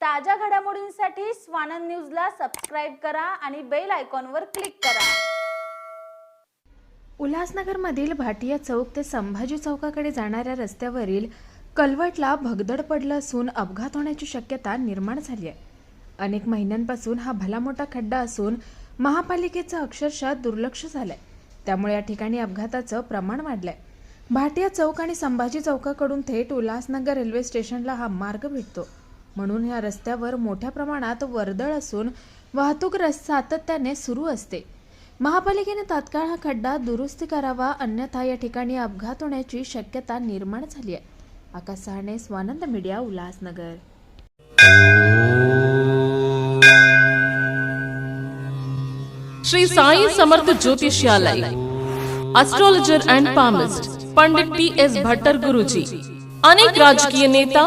ताज्या घडामोडींसाठी स्वानंद न्यूजला सबस्क्राईब करा आणि बेल आयकॉनवर क्लिक करा. उल्हासनगरमधील भाटिया चौक ते संभाजी चौकाकडे जाणाऱ्या रस्त्यावरील कलवटला भगदड पडलं असून अपघात होण्याची शक्यता निर्माण झाली आहे. अनेक महिन्यांपासून हा भला मोठा खड्डा असून महापालिकेचं अक्षरशः दुर्लक्ष झालंय. त्यामुळे या ठिकाणी अपघाताचं प्रमाण वाढलंय. भाटिया चौक आणि संभाजी चौकाकडून थेट उल्हासनगर रेल्वे स्टेशनला हा मार्ग भेटतो. म्हणून या रस्त्यावर मोठ्या प्रमाणात वर्दळ असून वाहतूक रस सातत्याने सुरू असते. महापालिकेने तात्काळ हा खड्डा दुरुस्ती करावा अन्यथा या ठिकाणी अपघात होण्याची शक्यता निर्माण झाली आहे. Akash Sahane Swanand media Ulhasnagar. Shri Sai Samarth Jyotishalay astrologer and palmist Pandit T S Bhattar Guruji अनेक राजकीय नेता